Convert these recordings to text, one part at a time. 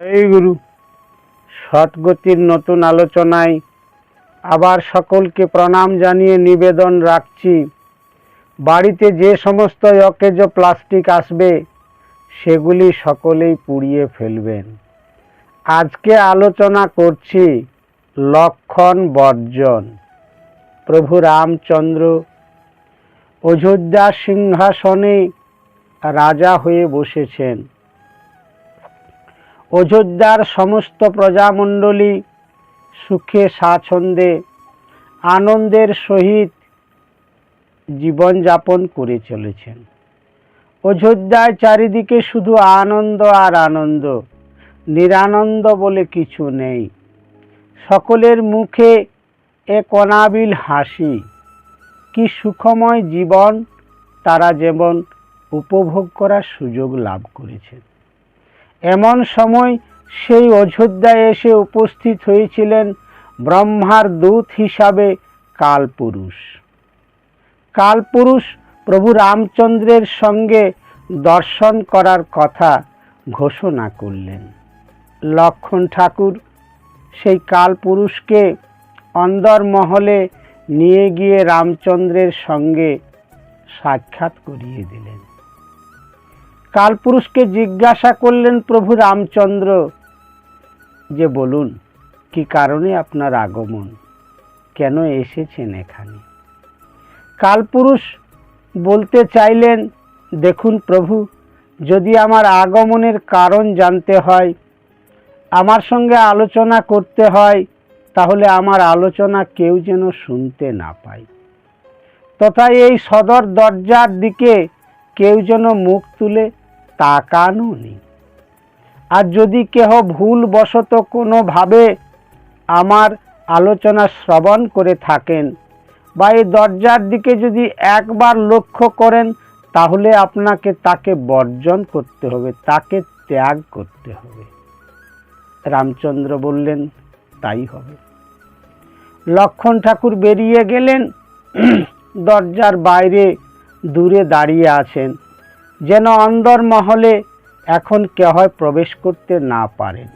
এই গুরু সৎগতির নতুন আলোচনায় আবার সকলকে প্রণাম জানিয়ে নিবেদন রাখছি। বাড়িতে যে সমস্ত অকেজ প্লাস্টিক আসবে, সেগুলি সকলেই পুড়িয়ে ফেলবেন। আজকে আলোচনা করছি লক্ষণ বর্জন। প্রভু রামচন্দ্র অযোধ্যা সিংহাসনে রাজা হয়ে বসেছেন। অযোধ্যার সমস্ত প্রজামণ্ডলী সুখে স্বাচ্ছন্দে আনন্দের সহিত জীবনযাপন করে চলেছেন। অযোধ্যায় চারিদিকে শুধু আনন্দ আর আনন্দ, নিরানন্দ বলে কিছু নেই। সকলের মুখে এক অনাবিল হাসি, কি সুখময় জীবন তারা যেমন উপভোগ করার সুযোগ লাভ করেছেন। এমন সময় সেই অযোধ্যায় এসে উপস্থিত হয়েছিলেন ব্রহ্মার দূত হিসাবে কালপুরুষ। কালপুরুষ প্রভু রামচন্দ্রের সঙ্গে দর্শন করার কথা ঘোষণা করলেন। লক্ষণ ঠাকুর সেই কালপুরুষকে অন্দরমহলে নিয়ে গিয়ে রামচন্দ্রের সঙ্গে সাক্ষাৎ করিয়ে দিলেন। কালপুরুষকে জিজ্ঞাসা করলেন প্রভু রামচন্দ্র, যে বলুন, কি কারণে আপনার আগমন? কেন এসেছেন এখানে? কালপুরুষ বলতে চাইলেন, দেখুন প্রভু, যদি আমার আগমনের কারণ জানতে হয়, আমার সঙ্গে আলোচনা করতে হয়, তাহলে আমার আলোচনা কেউ যেন শুনতে না পায়। তথা এই সদর দরজার দিকে কেউ যেন মুখ তুলে তাকানো নেই। আর যদি কেহ ভুলবশত কোনোভাবে আমার আলোচনা শ্রবণ করে থাকেন বা এই দরজার দিকে যদি একবার লক্ষ্য করেন, তাহলে আপনাকে তাকে বর্জন করতে হবে, তাকে ত্যাগ করতে হবে। রামচন্দ্র বললেন, তাই হবে। লক্ষণ ঠাকুর বেরিয়ে গেলেন, দরজার বাইরে দূরে দাঁড়িয়ে আছেন। যেন অন্দর মহলে এখন কেহয় প্রবেশ করতে না পারেন।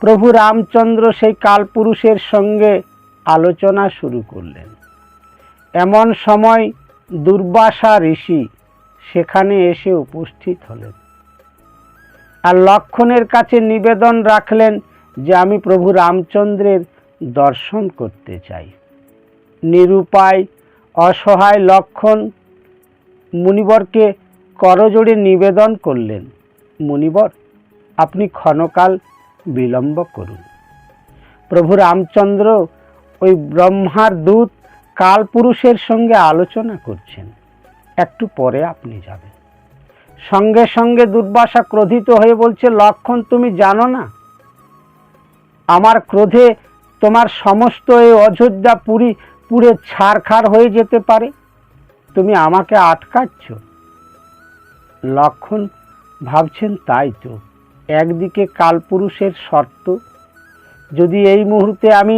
প্রভু রামচন্দ্র সেই কালপুরুষের সঙ্গে আলোচনা শুরু করলেন। এমন সময় দুর্বাসা ঋষি সেখানে এসে উপস্থিত হলেন আর লক্ষণের কাছে নিবেদন রাখলেন যে আমি প্রভু রামচন্দ্রের দর্শন করতে চাই। নিরুপায়, অসহায় লক্ষণ মুনিবরকে করজোড়ে নিবেদন করলেন, মুনিবর, আপনি ক্ষণকাল বিলম্ব করুন। প্রভু রামচন্দ্র ওই ব্রহ্মার দূত কালপুরুষের সঙ্গে আলোচনা করছেন। একটু পরে আপনি যাবেন। সঙ্গে সঙ্গে দুর্বাসা ক্রোধিত হয়ে বলছে, লক্ষণ, তুমি জানো না? আমার ক্রোধে তোমার সমস্ত এই অযোধ্যা পুরী পুরে ছারখার হয়ে যেতে পারে। তুমি আমাকে আটকাচ্ছ। লক্ষণ ভাবছেন তাই তো। একদিকে কালপুরুষের শর্ত, যদি এই মুহূর্তে আমি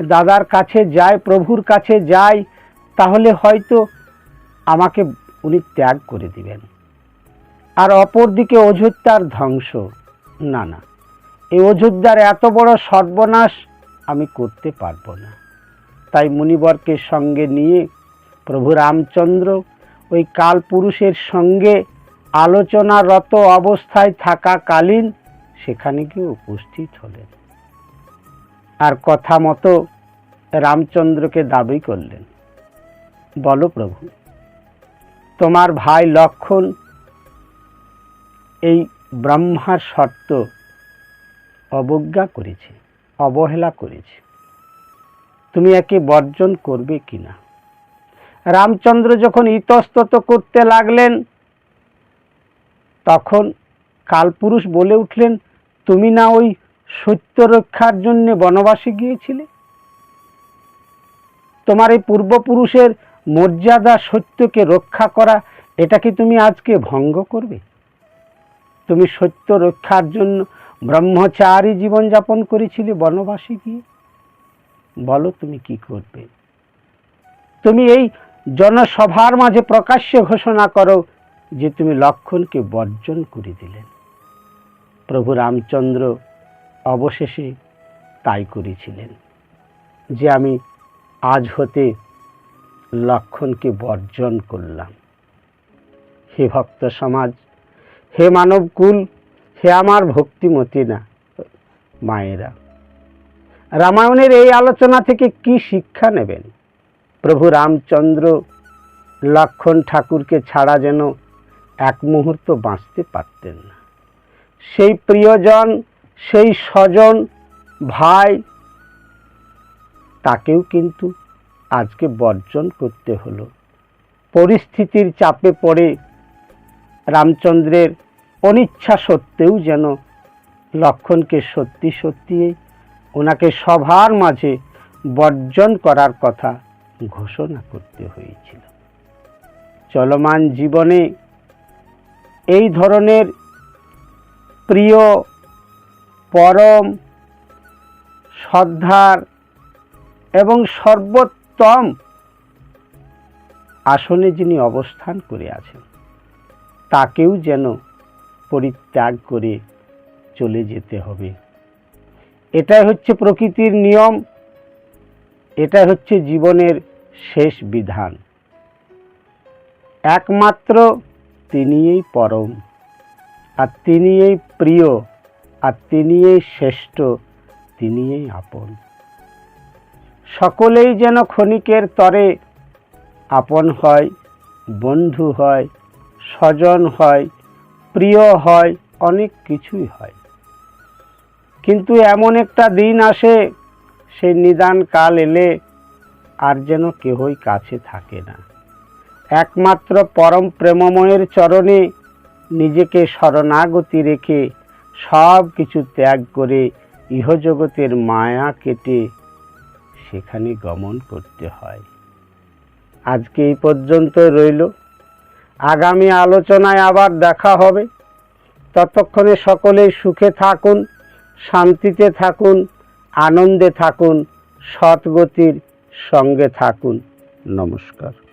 দাদার কাছে যাই, প্রভুর কাছে যাই, তাহলে হয়তো আমাকে উনি ত্যাগ করে দিবেন। আর অপরদিকে অযোধ্যার ধ্বংস, না না এই অযোধ্যার এত বড় সর্বনাশ আমি করতে পারব না। তাই মুনিবরকে সঙ্গে নিয়ে প্রভু রামচন্দ্র ওই কালপুরুষের সঙ্গে আলোচনারত অবস্থায় থাকাকালীন সেখানে গিয়ে উপস্থিত হলেন। আর কথা মতো রামচন্দ্রকে দাবি করলেন, বলো প্রভু, তোমার ভাই লক্ষণ এই ব্রহ্মার শর্ত অবজ্ঞা করেছে, অবহেলা করেছে। তুমি একে বর্জন করবে কিনা? রামচন্দ্র যখন ইতস্তত করতে লাগলেন তখন কালপুরুষ বলে উঠলেন, তুমি না ওই সত্য রক্ষার জন্য বনবাসে গিয়েছিলে? তোমার এই পূর্বপুরুষের মর্যাদা সত্যকে রক্ষা করা, এটা কি তুমি আজকে ভঙ্গ করবে? তুমি সত্য রক্ষার জন্য ব্রহ্মচারী জীবনযাপন করেছিলে বনবাসে গিয়ে? বলো তুমি কি করবে? তুমি এই জনসভার মাঝে প্রকাশ্যে ঘোষণা করো যে তুমি লক্ষণকে বর্জন করে দিলেন। প্রভু রামচন্দ্র অবশেষে তাই করেছিলেন, যে আমি আজ হতে লক্ষণকে বর্জন করলাম। হে ভক্ত সমাজ, হে মানবকুল হে আমার ভক্তিমতী না, মায়েরা, রামায়ণের এই আলোচনা থেকে কি শিক্ষা নেবেন? প্রভু রামচন্দ্র লক্ষণ ঠাকুরকে ছাড়া যেন এক মুহূর্ত বাঁচতে পারতেন না। সেই প্রিয়জন, সেই স্বজন, ভাই, তাকেও কিন্তু আজকে বর্জন করতে হলো। পরিস্থিতির চাপে পড়ে রামচন্দ্রের অনিচ্ছা সত্ত্বেও যেন লক্ষণকে সত্যি সত্যি ওনাকে সভার মাঝে বর্জন করার কথা ঘোষণা করতে হয়েছিল। চলমান জীবনে এই ধরনের প্রিয়, পরম, শ্রদ্ধার এবং সর্বোত্তম আসনে যিনি অবস্থান করে আছেন, তাকেও যেন পরিত্যাগ করে চলে যেতে হবে। এটাই হচ্ছে প্রকৃতির নিয়ম এটা হচ্ছে জীবনের শেষ বিধান। একমাত্র তিনিই পরম, আর তিনিই প্রিয়, আর তিনিই শ্রেষ্ঠ, তিনিই আপন। সকলেই যেন ক্ষণিকের তরে আপন হয়, বন্ধু হয়, স্বজন হয়, প্রিয় হয়, অনেক কিছুই হয়। কিন্তু এমন একটা দিন আসে, সেই নিদান কাল এলে আর যেন কেহই কাছে থাকে না। একমাত্র পরম প্রেমময়ের চরণে নিজেকে শরণাগতি রেখে সব কিছু ত্যাগ করে ইহজগতের মায়া কেটে সেখানে গমন করতে হয়। আজকে এই পর্যন্ত রইল। আগামী আলোচনায় আবার দেখা হবে। ততক্ষণে সকলেই সুখে থাকুন, শান্তিতে থাকুন, আনন্দে থাকুন, সৎগতির সঙ্গে থাকুন। নমস্কার।